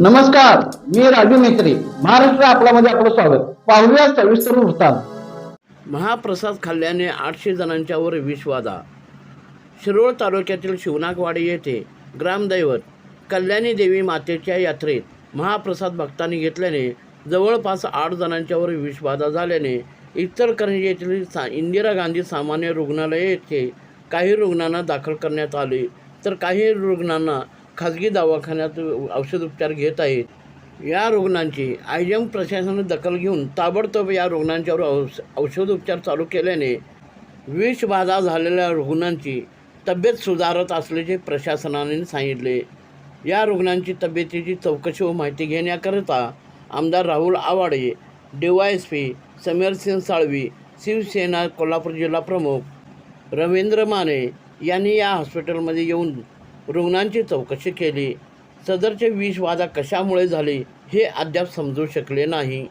नमस्कार मी राजू मेत्री महाराष्ट्र आपल्यामध्ये आपलं स्वागत. पाहूया सविस्तर वृत्तांत. महाप्रसाद खाल्ल्याने आठशे जणांच्यावर विषवादा शिरोळ तालुक्यातील शिवनाकवाडी येथे ग्रामदैवत कल्याणी देवी मातेच्या यात्रेत महाप्रसाद भक्तांनी घेतल्याने जवळपास आठ जणांच्यावर विषबाधा झाल्याने इचलकरंजी येथील सा इंदिरा गांधी सामान्य रुग्णालय येथे काही रुग्णांना दाखल करण्यात आले. तर काही रुग्णांना खाजगी दवाखान्यात औषधोपचार घेत आहेत. या रुग्णांची आयजम प्रशासनाने दखल घेऊन ताबडतोब या रुग्णांच्यावर औष औषधोपचार चालू केल्याने विषबाधा झालेल्या रुग्णांची तब्येत सुधारत असल्याचे प्रशासनाने सांगितले. या रुग्णांची तब्येतीची चौकशी व माहिती घेण्याकरिता आमदार Rahul Awade D Y S P Samirsingh Salvi Shivsena Kolhapur जिल्हा प्रमुख रवींद्र माने यांनी या हॉस्पिटलमध्ये येऊन रुग्णांची चौकशी केली. सदरचे विषवादा कशामुळे झाली हे अद्याप समजू शकले नाही.